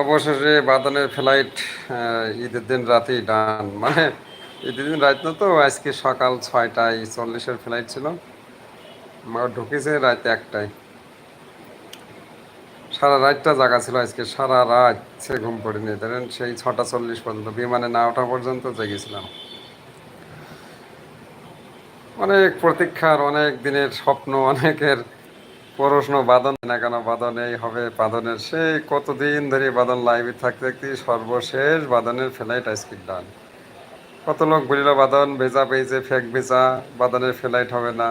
অবশেষে বাদনের ফ্লাইট ঈদের দিন রাতেই ডান। মানে ঈদের দিন রাত না তো, আজকে সকাল ছয়টায় চল্লিশের ফ্লাইট ছিল। আমার ঢুকেছে রাত একটায়। সারা রাতটা জাগা ছিল আজকে, সারা রাত সে ঘুম পড়েনি। ধরেন সেই ছটা চল্লিশ পর্যন্ত, বিমানে না ওঠা পর্যন্ত জেগেছিলাম। অনেক প্রতীক্ষার, অনেক দিনের স্বপ্ন, অনেকের প্রশ্ন, বাদন না কেন? বাদন এই হবে বাদনের। সেই কতদিন ধরে বাদন লাইভে থাকতে থাকতে সর্বশেষ বাদনের ফ্লাইট আইসক্রিম ডান। কত লোক বলিল, বাদন, ভেজা পেয়েছে, ফেক ভেজা, বাদনের ফ্লাইট হবে না।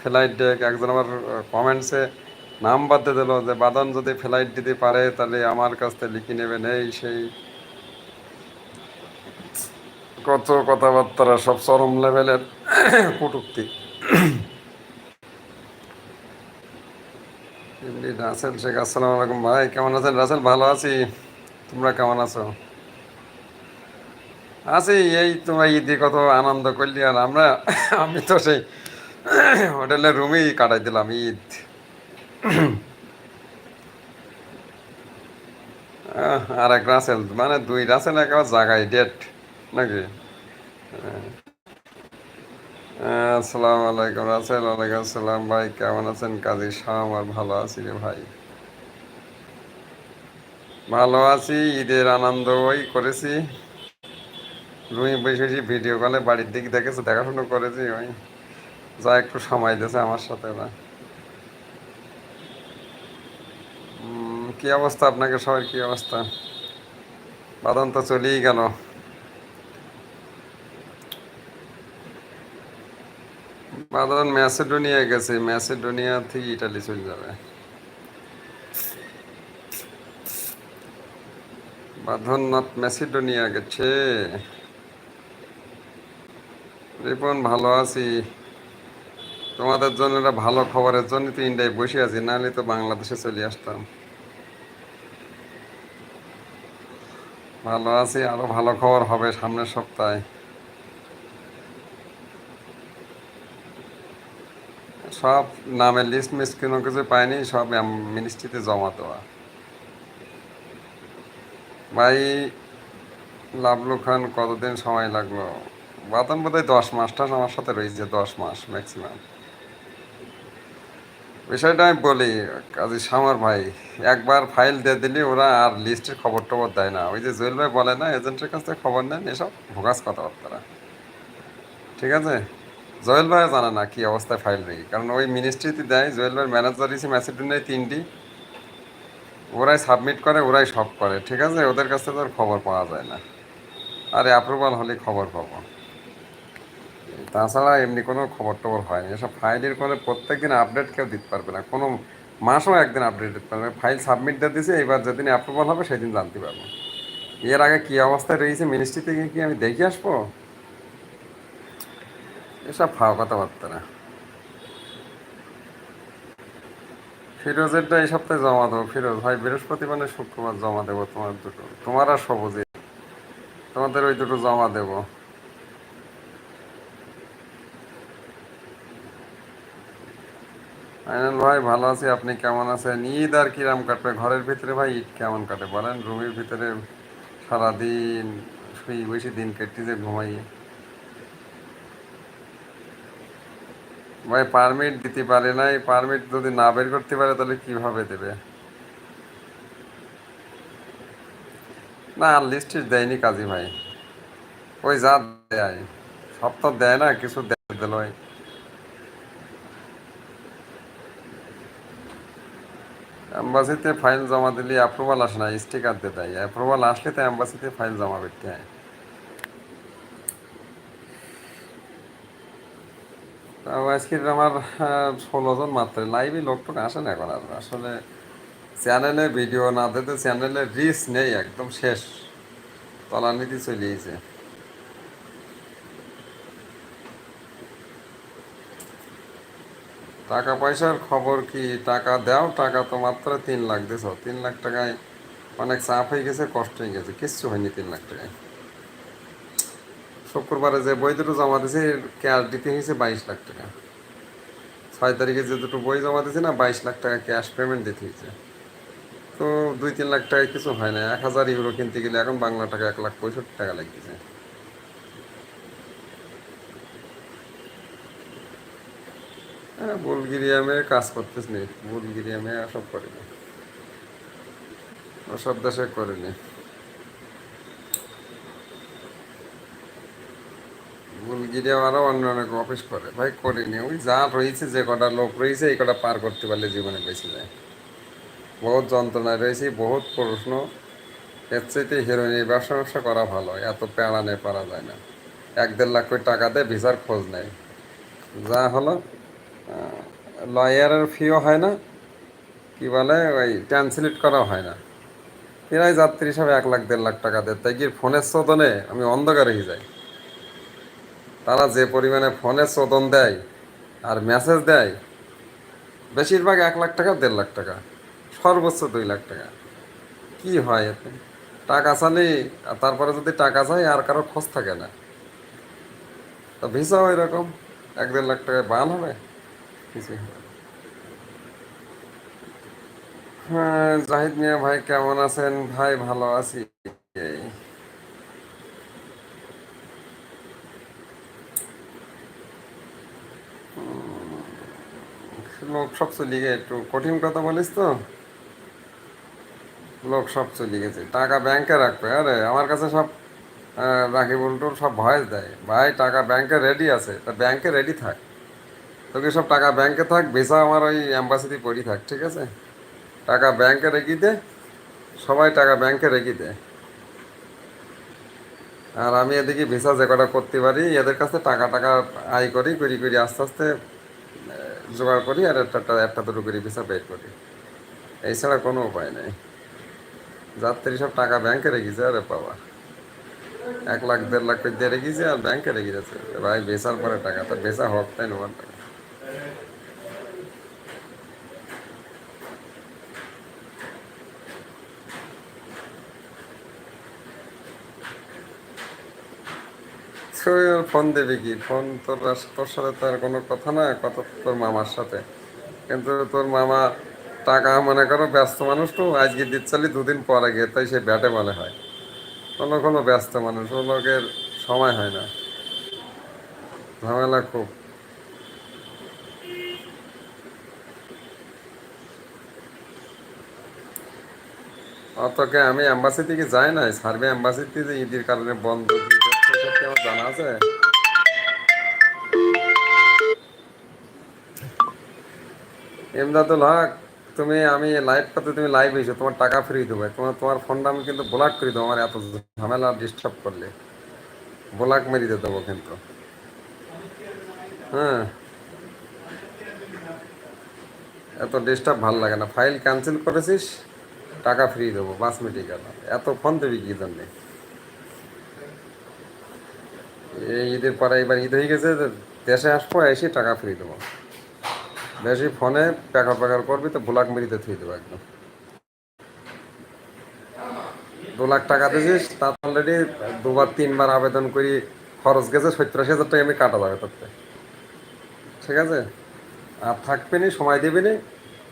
ফ্লাইট ডেক একজন আমার কমেন্টসে নাম বাদতে দিল যে, বাদন যদি ফ্লাইট দিতে পারে, তাহলে আমার কাছ থেকে লিখে নেবেন এই সেই কত কথাবার্তা সব চরম লেভেলের কটুক্তি। রাসেল শেখ, আসসালামু আলাইকুম ভাই, কেমন আছেন? রাসেল, ভালো আছি। তোমরা কেমন আছো? আছি, এই তোমার ঈদে কত আনন্দ করলি আর আমরা, আমি তো সেই হোটেলের রুমেই কাটাই দিলাম ঈদ। আর এক রাসেল মানে দুই রাসেল একেবারে জায়গায় ডেট নাকি? আসসালামু আলাইকুম রাসেল ওয়ালাইকুম আসসালাম। ভাই কেমন আছেন? কাজী শাহ আমার ভালো আছি রে ভাই। ভালো আছি ঈদের আনন্দ ওই করেছি। রুই বসে বসে ভিডিও কলে বাড়ির দিক দেখেছে দেখাশুনো করেছি ওই। যা একটু সময় দিয়েছে আমার সাথে উম, কি অবস্থা আপনাকে? সবার কি অবস্থা? বাদন তো চলেই গেল। ম্যাসেডোনিয়া গেছে, ম্যাসেডোনিয়া থেকে ইটালি চলে যাবে। বাঁধন ম্যাসিডোনিয়া গেছে। রিপন, ভালো আছি। তোমাদের জন্য একটা ভালো খবরের জন্য তো ইন্ডিয়ায় বসে আছি, নাহলে তো বাংলাদেশে চলে আসতাম। ভালো আছি, আরও ভালো খবর হবে সামনের সপ্তাহে। সব নামের লিস্ট মিস কোনো কিছু পাইনি, সব মিনিস্ট্রিতে জমা দেওয়া। ভাই লাভলু খান কতদিন সময় লাগল? বাতন বোধহয় দশ মাসটা আমার সাথে রয়েছে দশ মাস ম্যাক্সিমাম বিষয়টা আমি বলি, কাজী সামার ভাই, একবার ফাইল দিয়ে দিলি, ওরা আর লিস্টের খবর টবর দেয় না। ওই যে জুয়েল ভাই বলে না, এজেন্টের কাছ থেকে খবর নেন, এসব ভোগাস কথাবার্তা। ঠিক আছে? জয়েল ভাই জানে না কি অবস্থায় ফাইল রেখে। কারণ ওই মিনিস্ট্রিতে দেয়, জয়েল ভাইয়ের ম্যানেজার হিসেবে ম্যাসিডোনিয়ায় তিনটি। ওরাই সাবমিট করে, ওরাই সব করে, ঠিক আছে? ওদের কাছ থেকে তোর খবর পাওয়া যায় না। আরে অ্যাপ্রুভাল হলে খবর পাবো। তাছাড়া এমনি কোনো খবর টবর হয়নি। এসব ফাইলের করে প্রত্যেক দিন আপডেট কেউ দিতে পারবে না। কোনো মাসও একদিন আপডেট দিতে পারবে ফাইল সাবমিট দিয়ে দিয়েছে এবার যেদিন অ্যাপ্রুভাল হবে, সেদিন জানতে পারব। এর আগে কী অবস্থায় রয়েছে মিনিস্ট্রি থেকে কি আমি দেখে আসব? এসব ফাও কথাবার্তা না। ফিরোজেরটা এই সপ্তাহে জমা দেবো। ফিরোজ, ভাই বৃহস্পতিবার না শুক্রবার জমা দেবো তোমার দুটো। তোমার আর সবুজে তোমাদের ওই দুটো জমা দেবো। আইনাল ভাই, ভালো আছি। আপনি কেমন আছেন? ঈদ আর কিরাম কাটবে? ঘরের ভিতরে ভাই ঈদ কেমন কাটে বলেন? রুমের ভিতরে সারাদিন শুই বসে দিন কেটে ঘুমাই। ভাই পারমিট দিতে পারে নাই পারমিট যদি না বের করতে পারে তাহলে কীভাবে দেবে? না লিস্ট দেয়নি কাজী ভাই। ওই যা দেয়, সব তো দেয় না, কিছু দিল অ্যাম্বাসিতে ফাইল জমা দিলে অ্যাপ্রুভাল আসে না স্টিকার দিয়ে দেয়। অ্যাপ্রুভাল আসলে তো অ্যাম্বাসিতে ফাইল জমা করতে হয়। আজকে আমার ষোলো জন মাত্র। লাইভে লোক টোক আসে না এখন আর। আসলে চ্যানেলে ভিডিও না দিতে চ্যানেলে রিস্ক নেই, একদম শেষ। তলানিতে চলে গেছে টাকা পয়সার খবর কি? টাকা দাও, টাকা তো মাত্র তিন লাখ দিছ। তিন লাখ টাকায় অনেক চাপ হয়ে গেছে, কষ্ট হয়ে গেছে। কিচ্ছু হয়নি তিন লাখ টাকায়। শুক্রবারে যে বই দুটো জমা দিয়েছে ক্যাশ দিতে হয়েছে বাইশ লাখ টাকা। ছয় তারিখে যে দুটো বই জমা দিয়েছে না, বাইশ লাখ টাকা ক্যাশ পেমেন্ট দিতে হয়েছে। তো দুই তিন লাখ টাকায় কিছু হয় না। এক হাজার ইউরো কিনতে গেলে এখন বাংলা টাকা এক লাখ পঁয়ষট্টি টাকা লাগতেছে। হ্যাঁ বুলগেরিয়ামে কাজ করতেছ নি। বুলগেরিয়ামে সব করেনি সব দেশে করেনি বুলগেরিয়া আরও অন্য অনেক অফিস করে। ভাই করিনি ওই যা রয়েছে, যে কটা লোক রয়েছে, এই কটা পার করতে পারলে জীবনে বেঁচে যায়। বহুত যন্ত্রণায় রয়েছে, বহুত প্রশ্ন। এর চাইতে হিরোইনের ব্যবসা ব্যবসা করা ভালো, এত পেড়া নেই পারা যায় না। এক দেড় লাখ কোটি টাকা দিয়ে ভিসার খোঁজ নেই যা হলো লয়ারের ফিও হয় না, কি বলে, ওই ট্রান্সলেট করা হয় না। প্রায় যাত্রী হিসাবে এক লাখ, দেড় লাখ টাকা দেয়। তাই কি ফোনের শোধনে আমি অন্ধকার অন্ধকারে যাই। তারা যে পরিমাণে ফোনের শোধন দেয় আর মেসেজ দেয়, বেশিরভাগ এক লাখ টাকা, দেড় লাখ টাকা, সর্বোচ্চ দুই লাখ টাকা। কি হয় এতে? টাকা চালি, আর তারপরে যদি টাকা চাই, আর কারও খোঁজ থাকে না। তো ভিসাও এরকম, এক দেড় লাখ টাকায় বান হবে? কিছু হ্যাঁ জাহিদ মিয়া ভাই, কেমন আছেন? ভাই, ভালো আছি এই লোক সব চলে গিয়ে একটু কঠিন কথা বলিস তো। লোক সব চলে গেছে। টাকা ব্যাংকে রাখবে। আরে আমার কাছে সব আহ, রাকিব সব ভয়েস দেয়। ভাই টাকা ব্যাংকে রেডি আছে। তা ব্যাংকে রেডি থাক। তোকে সব টাকা ব্যাংকে থাক। ভিসা আমার ওই অ্যাম্বাসিতে পড়ি থাক ঠিক আছে? টাকা ব্যাংকে রেখে দে। সবাই টাকা ব্যাংকে রেখে দে। আর আমি এদিকে ভিসা যে কটা করতে পারি এদের কাছে টাকা টাকা আয় করি করি করি আস্তে আস্তে জোগাড় করি আর একটা একটা- দুটো করে ভিসা বের করি। এছাড়া কোনো উপায় নেই। যাত্রী সব টাকা ব্যাংকে রেখেছে, আরে বাবা। এক লাখ, দেড় লাখ করে দিয়ে রেখেছে আর ব্যাংকে রেখে যাচ্ছে। ভাই বেচার পরে টাকা তো বেচা হক, তাই নেওয়ার টাকা ফোন দেবে কি? ফোন তোর তোর সাথে তো আর কোনো কথা না, কথা তোর মামার সাথে। কিন্তু তোর মামা টাকা মনে করো ব্যস্ত মানুষ তো, আজকে দিচ্ছালি দুদিন তাই সে ব্যাটে হয়। কোনো কোনো ব্যস্ত মানুষ, ও লোকের সময় হয় না। ঝামেলা খুব। অতকে আমি অ্যাম্বাসি থেকে যাই না সার্ভে অ্যাম্বাসিতে ঈদের কারণে বন্ধ হক তুমি, আমি তুমি লাইভ হয়েছো, তোমার টাকা দেবো। তোমার তোমার ফোনটা আমি কিন্তু ব্লক করে দেবো, আমার এত ঝামেলা ডিস্টার্ব করলে। ব্লক দেবো কিন্তু। হ্যাঁ। এত ডিস্টার্ব ভালো লাগে না। ফাইল ক্যান্সেল করেছিস, টাকা ফ্রি দেবো, বাস মিটে গেল। এত ফোন দেবি কি জন্যে? ঈদের পরে এবার ঈদ হয়ে গেছে দেশে আসব, এসে টাকা ফ্রি দেবো। বেশি ফোনে প্যাকার প্যাকার করবি তো ব্লক মেরিতে থুই দেবো একদম। দু লাখ টাকা দিয়েছিস, তার অলরেডি দুবার, তিনবার আবেদন করি, খরচ গেছে সত্তর আশি হাজার টাকা, আমি কাটা যাবে তোর ঠিক আছে? আর থাকবি নি, সময় দিবি নি,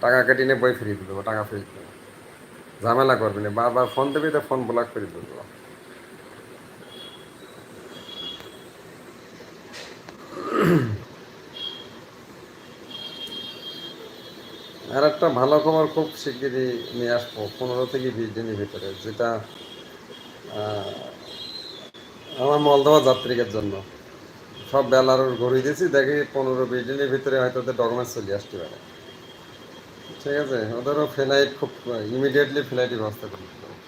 টাকা কেটে নিয়ে বই ফিরিয়ে দেবো, টাকা ফিরিয়ে দেবো। ঝামেলা করবি না, বারবার ফোন দেবি, তো ফোন ব্লক করে দেবো। আর একটা ভালো খবর খুব শিগগিরই নিয়ে আসব, পনেরো থেকে বিশ দিনের ভিতরে, যেটা আমার মলদোয়া যাত্রীদের জন্য। সব বেলার ঘুরিয়ে দিয়েছি, দেখি পনেরো বিশ দিনের ভিতরে হয়তো ওদের ডকুমেন্টস চলে আসতে পারে। ঠিক আছে? ওদেরও ফ্লাইট খুব ইমিডিয়েটলি ফ্লাইটের ব্যবস্থা করে দিতে হবে।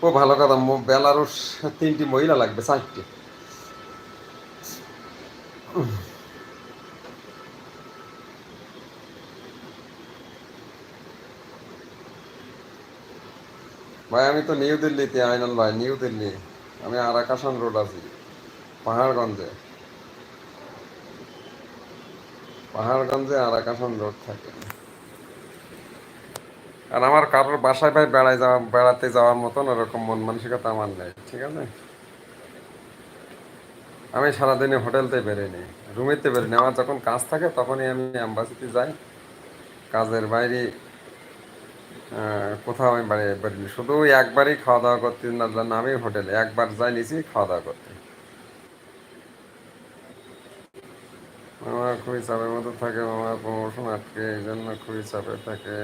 খুব ভালো কথা বেলারুস তিনটি মহিলা লাগবে, চারটি। ভাই, আমি তো নিউ দিল্লিতে, আইনাল ভাই, নিউ দিল্লি। আমি আরাকাশন রোড আছি, পাহাড়গঞ্জে। পাহাড়গঞ্জে আরাকাশন রোড থাকে। আর আমার কারোর বাসায় ভাই বেড়ায় যাওয়া, বেড়াতে যাওয়ার মতন ওরকম মন মানসিকতা আমার নেই, ঠিক আছে? আমি সারাদিনে হোটেলতে বেরোইনি, রুমেতে বেরোনি আমার যখন কাজ থাকে তখনই আমি অ্যাম্বাসিতে যাই। কাজের বাইরে কোথাও আমি বাড়ি বাড়িনি শুধু একবারই খাওয়া দাওয়া করতে না জন্য আমি হোটেলে একবার যাই নিছি খাওয়া দাওয়া করতে। আমার খুবই চাপের মতো থাকে, আমার প্রমোশন আটকে, এই জন্য খুবই চাপে থাকে।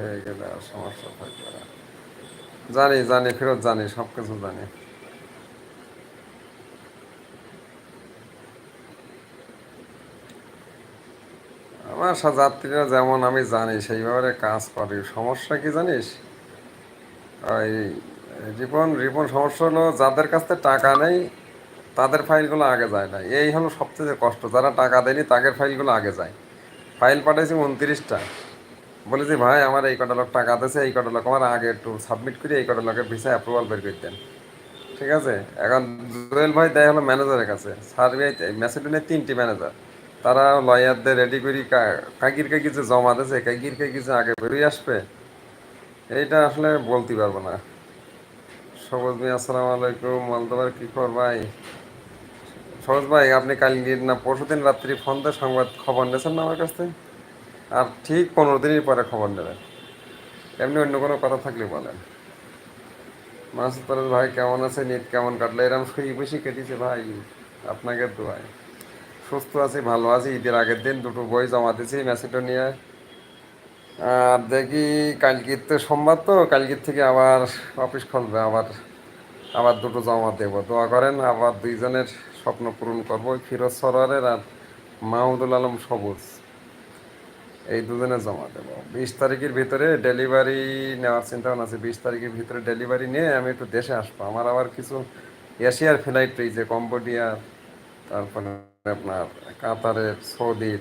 হয়ে গেলে আর সমস্যা থাকবে জানি জানি, ফেরত জানি সব কিছু জানি। আমার সা- যাত্রীরা যেমন আমি জানি সেইভাবে কাজ করে। সমস্যা কি জানিস? ওই রিপন রিপন সমস্যা হলো যাদের কাছ টাকা নেই, তাদের ফাইলগুলো আগে যায় না। এই হলো সবচেয়ে কষ্ট। যারা টাকা দেয়নি, তাদের ফাইলগুলো আগে যায়। ফাইল পাঠাইছি উনত্রিশটা। বলেছি, ভাই, আমার এই কটা লোক টাকা দিয়েছে, এই কটা লোক আমার আগে একটু সাবমিট করে, এই কটা লোকের ভিসা অ্যাপ্রুভাল বের করে দেন। ঠিক আছে? এখন জুয়েল ভাই, দেয় হলো ম্যানেজারের কাছে। সার্ভে ম্যাসেডোনিয়ার তিনটি ম্যানেজার তারা লয়ারদের রেডি করি কাকির কাকি যে জমা দিয়েছে কাকির কাকি যে আগে বেরিয়ে আসবে, এইটা আসলে বলতে পারব না। সবুজ ভাই, আসসালামু আলাইকুম মালদাবার কি খবর ভাই? সবুজ ভাই, আপনি কালকে না পরশু দিন রাত্রি ফোন দিয়ে সংবাদ খবর নিয়েছেন না আমার কাছ? থেকে আর ঠিক পনেরো দিনের পরে খবর নেবেন। এমনি অন্য কোনো কথা থাকলে বলেন। মাসুদ ভাই, কেমন আছে? নিত কেমন কাটলো? এরকম শুয়ে বেশি কেটেছে ভাই, আপনাকে দোয়াই সুস্থ আছি, ভালো আছি। ঈদের আগের দিন দুটো বই জমা দিয়েছি ম্যাসেডোনিয়া আর দেখি কালকের তো সোমবার তো কালকের থেকে আবার অফিস খুলবে, আবার আবার দুটো জমা দেবো। দোয়া করেন, আবার দুইজনের স্বপ্ন পূরণ করব ফিরোজ সরোয়ারের আর মাহমুদুল আলম সবুজ। এই দুজনে জমা দেবো। বিশ তারিখের ভিতরে ডেলিভারি নেওয়ার চিন্তা ভাবনা আছে। বিশ তারিখের ভিতরে ডেলিভারি নিয়ে আমি একটু দেশে আসব। আমার আবার কিছু এশিয়ার ফ্লাইট রয়েছে কম্বোডিয়ার তারপরে আপনার কাতারের সৌদির,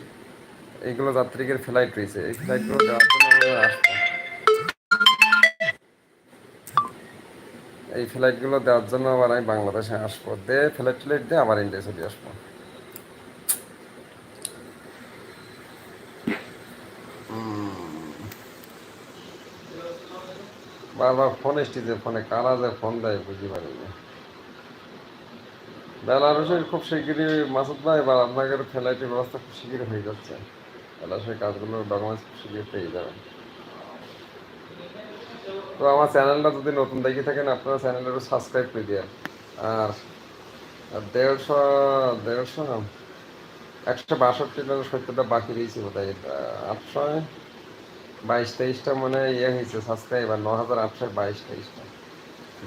এইগুলো যাত্রীদের ফ্লাইট রয়েছে। এই ফ্লাইটগুলো এই ফ্লাইটগুলো দেওয়ার জন্য আবার আমি বাংলাদেশে আসব। দে ফ্লাইট ফ্লাইট দিয়ে আবার ইন্ডিয়া চলে আসব। বারবার ফোন এসছে ফোনে কারা যে ফোন দেয় বুঝতে পারি না বেলারুশের খুব শিগগিরই মাসুদ ভাই বা আপনাদের ফ্লাইটের ব্যবস্থা খুব শিগগিরই হয়ে যাচ্ছে। বেলারুশের কাজগুলো ডকুমেন্টস খুব শিগগিরই পেয়ে যাবেন। তো আমার চ্যানেলটা যদি নতুন দেখে থাকেন, আপনারা চ্যানেলটা সাবস্ক্রাইব করে দিয়ে আর দেড়শো দেড়শো একশো বাষট্টি না, সত্তরটা বাকি রয়েছে বোধ হয় আটশো বাইশ তেইশটা মনে ইয়ে হয়েছে সাবস্ক্রাইবার ন হাজার আটশো বাইশ তেইশটা।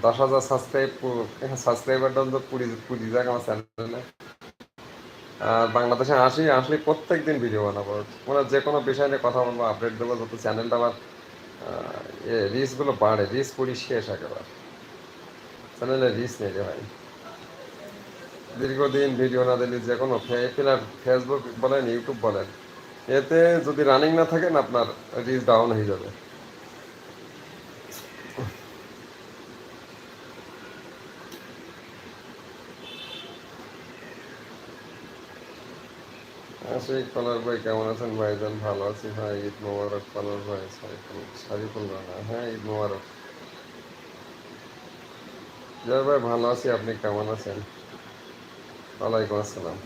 দশ হাজার সাবস্ক্রাইব সাবস্ক্রাইবারটা তো কুড়ি কুড়ি যাক আমার চ্যানেলে বাংলাদেশে আসি, আসলে প্রত্যেক দিন ভিডিও বানাবো। মানে যে কোনো বিষয় নিয়ে কথা বলব আপডেট দেবো, যত চ্যানেলটা আবার রিস্কগুলো বাড়ে। রিস্ক করি শেষ একেবারে। চ্যানেলে রিস্ক নেই রে ভাই। দীর্ঘদিন ভিডিও না দিলে যে কোনো ফেসবুক বলেন ইউটিউব বলেন, এতে যদি রানিং না থাকেন আপনার রিচ ডাউন হয়ে যাবে। আশিক কলার ভাই, কেমন আছেন ভাইজান? ভালো আছি ভাই, ঈদ মোবারক কলার ভাই সারিফুল রানা হ্যাঁ ঈদ মোবারক। জয় ভাই, ভালো আছি, আপনি কেমন আছেন? ওয়ালাইকুম আসসালাম।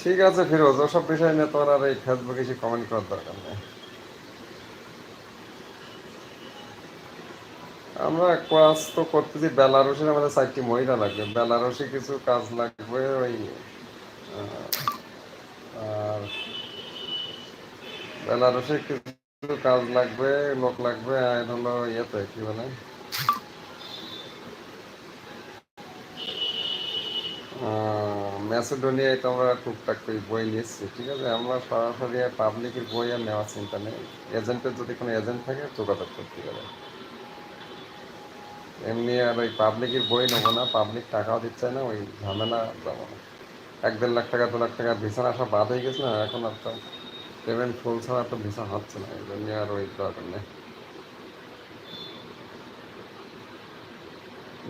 ঠিক আছে, ফিরোজ, ওসব বিষয় নিয়ে তোর আর এই ফেসবুকে এসে কমেন্ট করার দরকার নেই। আমরা কাজ তো করতেছি বেলারসের আমাদের চারটি মহিলা লাগবে। বেলারসে কিছু কাজ লাগবে ওই আর বেলারসে কিছু কাজ লাগবে, লোক লাগবে হলো ইয়েতে, কি বলে? ম্যাসেডোনিয়ায় তো আমরা টুকটাক করে বই নিচ্ছি ঠিক আছে? আমরা সরাসরি পাবলিকের বই আর নেওয়ার চিন্তা নেই। এজেন্টের যদি কোনো এজেন্ট থাকে, যোগাযোগ করতে পারে এমনি আর ওই পাবলিকের বই নেব না, পাবলিক টাকাও দিচ্ছে না, ওই ঝামেলা যাব না। এক দেড় লাখ টাকা, দু লাখ টাকা ভিসা আসা বাদ হয়ে গেছে না, এখন আর তো পেমেন্ট ফুল ছাড়া তো ভিসা হচ্ছে না, এই জন্য আর ওই দরকার নেই।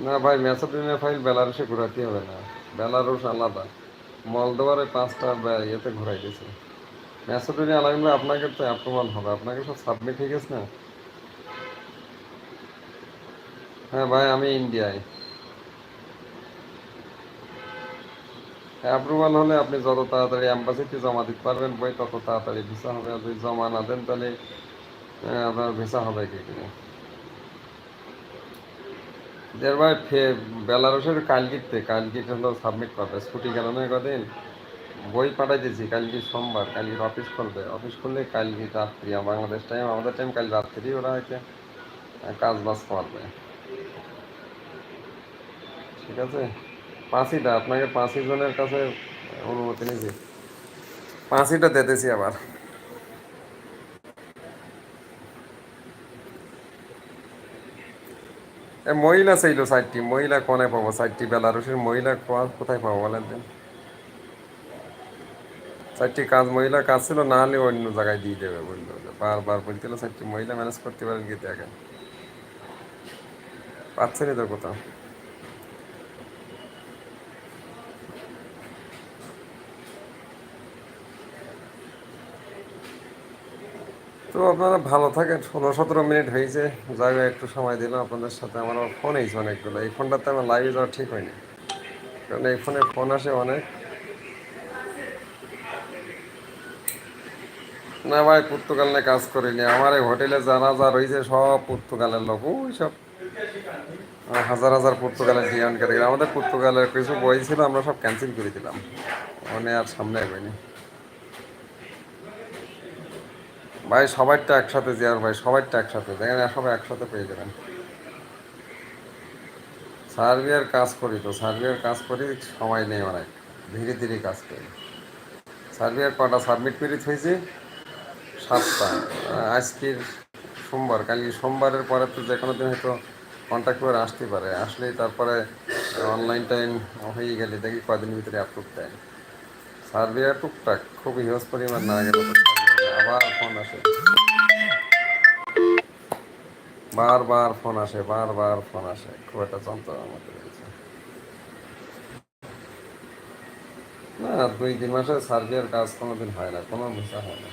না ভাই ম্যাসেডোনিয়া ফাইল বেলারুসে ঘোরাতে হবে না বেলারুস আলাদা। মলদোয়ার পাঁচটা ইয়েতে ঘোরাই গেছে ম্যাসেডোনিয়া লাগলে আপনাকে তো অ্যাপ্রুভাল হবে, আপনাকে সব সাবমিট হয়ে গেছে না? হ্যাঁ ভাই, আমি ইন্ডিয়ায়। অ্যাপ্রুভাল হলে আপনি যত তাড়াতাড়ি অ্যাম্বাসিতে জমা দিতে পারবেন বই তত তাড়াতাড়ি ভিসা হবে। আর যদি জমা না দেন তাহলে আপনার ভিসা হবে কি করে? দেড় ভাই, ফে বেলারসের কালকিতে কালকিট হলো সাবমিট করবে। ছুটি গেল না কদিন? বই পাঠাই দিয়েছি কালকে সোমবার, কালকে অফিস খুলবে। অফিস খুললে কালকে রাত্রি, বাংলাদেশ টাইম আমাদের টাইম কাল রাত্রি ওরা হয়তো কাজ বাজ করবে। ঠিক আছে? পাঁচিটা আপনাকে পাঁচই জনের কাছে অনুমতি নিয়েছি। পাঁচিটা দিতেছি আবার। মহিলা চাইলো সাইডটি মহিলা কোনে পাবো? সাইডটি বেলারুসের মহিলা কোথায় পাবো বলেন দিন চারটি কাজ মহিলা কাজ ছিল, না হলে অন্য জায়গায় দিয়ে দেবে বলল। বারবার বলছিল চারটি মহিলা ম্যানেজ করতে পারেন কি দেখেন? পাচ্ছেনই তো কোথাও। তো আপনারা ভালো থাকেন। ষোলো, সতেরো মিনিট হয়েছে। যাই একটু সময় দিলাম আপনাদের সাথে। আমার ফোন হয়েছে অনেকগুলো। এই ফোনটাতে আমার লাইভে যাওয়া ঠিক হয়নি। কারণ এই ফোনে ফোন আসে অনেক। না ভাই, পর্তুগাল নিয়ে কাজ করিনি। আমার এই হোটেলে যারা যা রয়েছে সব পর্তুগালের লোক। ওই সব হাজার হাজার পর্তুগালের ডিয়ান কারিগর আমাদের পর্তুগালের কিছু বই ছিল, আমরা সব ক্যান্সেল করে দিলাম। মানে আর সামনে এগোয়নি ভাই, সবারটা একসাথে জিয়ার ভাই, সবারটা একসাথে। দেখেন সবাই একসাথে পেয়ে যাবেন। সার্বিয়ার কাজ করি তো, সার্বিয়ার কাজ করি, সময় নেই অনেক। ধীরে ধীরে কাজ করি। সার্বিয়ার কটা সাবমিট করে হয়েছে সাতটা। আজকের সোমবার, কালকে সোমবারের পরে তো যে কোনো দিন হয়তো কন্ট্যাক্ট করে আসতে পারে। আসলেই তারপরে অনলাইন টাইম হয়ে গেলে দেখি কদিন ভিতরে অ্যাপ্রুভ দেয়। সার্বিয়া টুকটাক খুব হিউজ পরিমাণ না গেলে আবার ফোন আসে। বারবার ফোন আসে, বারবার ফোন আসে। খুব একটা যন্ত্রণার মধ্যে না দুই, তিন মাসে সার্বিয়ার কাজ কোনোদিন হয় না, কোনো ভিসা হয় না।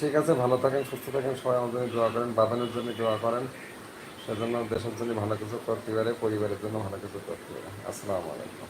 ঠিক আছে, ভালো থাকেন, সুস্থ থাকেন, সবাই আমাদের দোয়া করেন বাদানের জন্য দোয়া করেন। সেজন্য দেশের জন্য ভালো কিছু করতে পারে, পরিবারের জন্য ভালো কিছু করতে পারে। আসসালামু আলাইকুম।